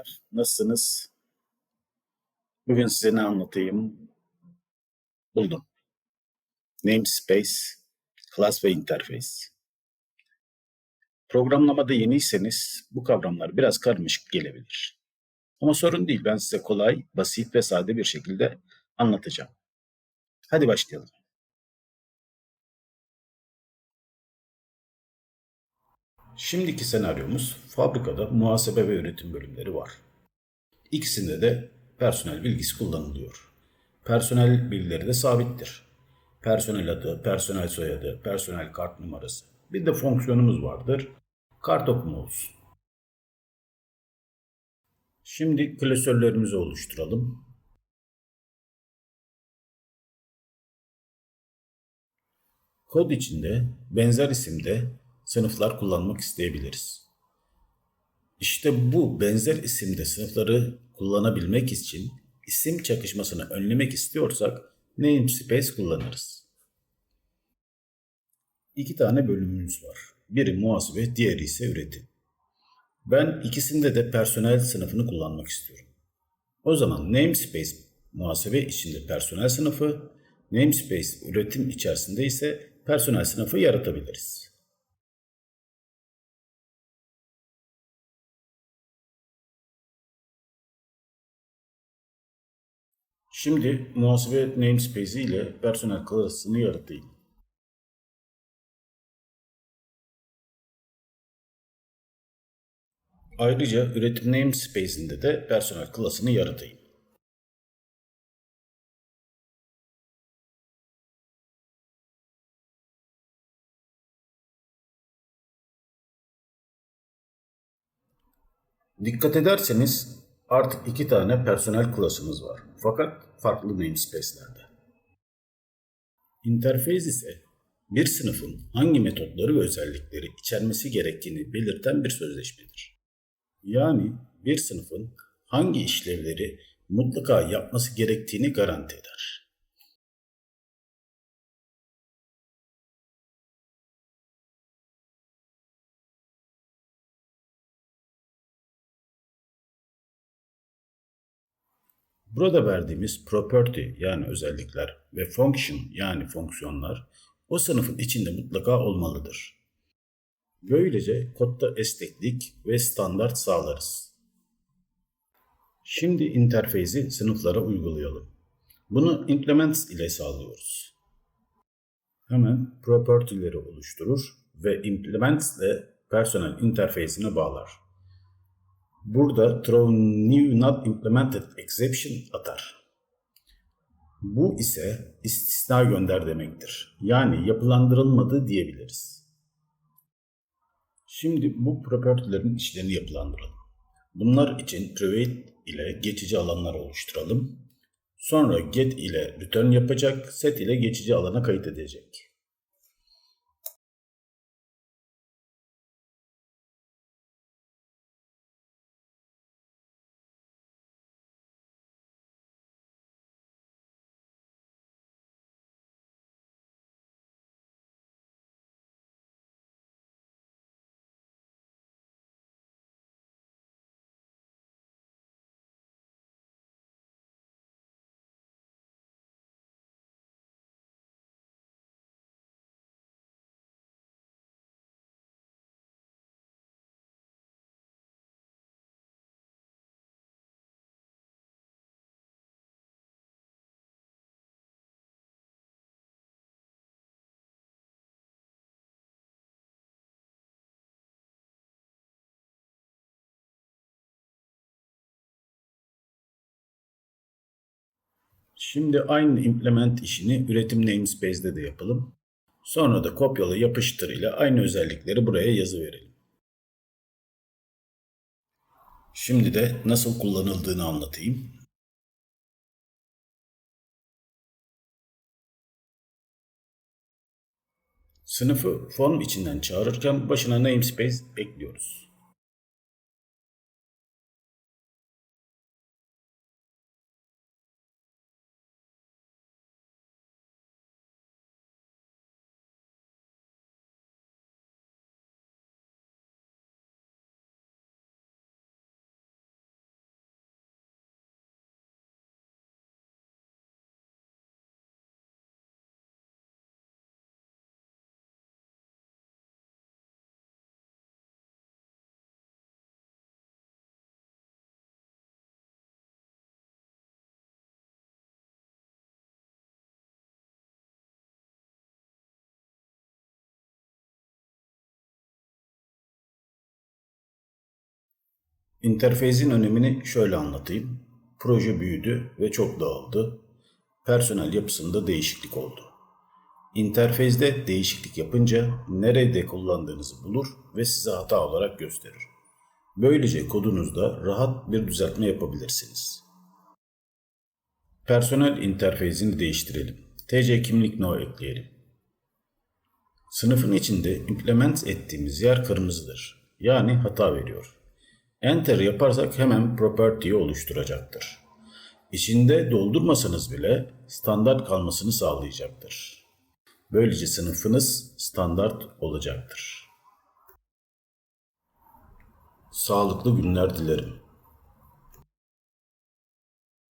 Merhabalar, nasılsınız? Bugün size ne anlatayım? Buldum. Namespace, Class ve Interface. Programlamada yeniyseniz bu kavramlar biraz karmaşık gelebilir. Ama sorun değil, ben size kolay, basit ve sade bir şekilde anlatacağım. Hadi başlayalım. Şimdiki senaryomuz fabrikada muhasebe ve üretim bölümleri var. İkisinde de personel bilgisi kullanılıyor. Personel bilgileri de sabittir. Personel adı, personel soyadı, personel kart numarası. Bir de fonksiyonumuz vardır. Kart okuma olsun. Şimdi klasörlerimizi oluşturalım. Kod içinde benzer isimde sınıflar kullanmak isteyebiliriz. İşte bu benzer isimde sınıfları kullanabilmek için isim çakışmasını önlemek istiyorsak namespace kullanırız. İki tane bölümümüz var. Biri muhasebe, diğeri ise üretim. Ben ikisinde de personel sınıfını kullanmak istiyorum. O zaman namespace muhasebe içinde personel sınıfı, namespace üretim içerisinde ise personel sınıfı yaratabiliriz. Şimdi muhasebe namespace ile personel klasını yaratayım. Ayrıca üretim namespace'inde de personel klasını yaratayım. Dikkat ederseniz Artık iki tane personel klasımız var. Fakat farklı namespace'lerde. Interface ise bir sınıfın hangi metotları ve özellikleri içermesi gerektiğini belirten bir sözleşmedir. Yani bir sınıfın hangi işlevleri mutlaka yapması gerektiğini garanti eder. Burada verdiğimiz property yani özellikler ve function yani fonksiyonlar o sınıfın içinde mutlaka olmalıdır. Böylece kodda esneklik ve standart sağlarız. Şimdi interfeysi sınıflara uygulayalım. Bunu implements ile sağlıyoruz. Hemen property'leri oluşturur ve implements ile personel interface'ine bağlar. Burada throw new not implemented exception atar. Bu ise istisna gönder demektir. Yani yapılandırılmadı diyebiliriz. Şimdi bu property'lerin içlerini yapılandıralım. Bunlar için private ile geçici alanlar oluşturalım. Sonra get ile return yapacak, set ile geçici alana kayıt edecek. Şimdi aynı implement işini üretim namespace'de de yapalım. Sonra da kopyala yapıştır ile aynı özellikleri buraya yazı verelim. Şimdi de nasıl kullanıldığını anlatayım. Sınıfı form içinden çağırırken başına namespace ekliyoruz. İnterfeyzin önemini şöyle anlatayım. Proje büyüdü ve çok dağıldı. Personel yapısında değişiklik oldu. İnterfeyzde değişiklik yapınca nerede kullandığınızı bulur ve size hata olarak gösterir. Böylece kodunuzda rahat bir düzeltme yapabilirsiniz. Personel interfeyzini değiştirelim. TC kimlik no ekleyelim. Sınıfın içinde implement ettiğimiz yer kırmızıdır. Yani hata veriyor. Enter yaparsak hemen property'yi oluşturacaktır. İçinde doldurmasanız bile standart kalmasını sağlayacaktır. Böylece sınıfınız standart olacaktır. Sağlıklı günler dilerim.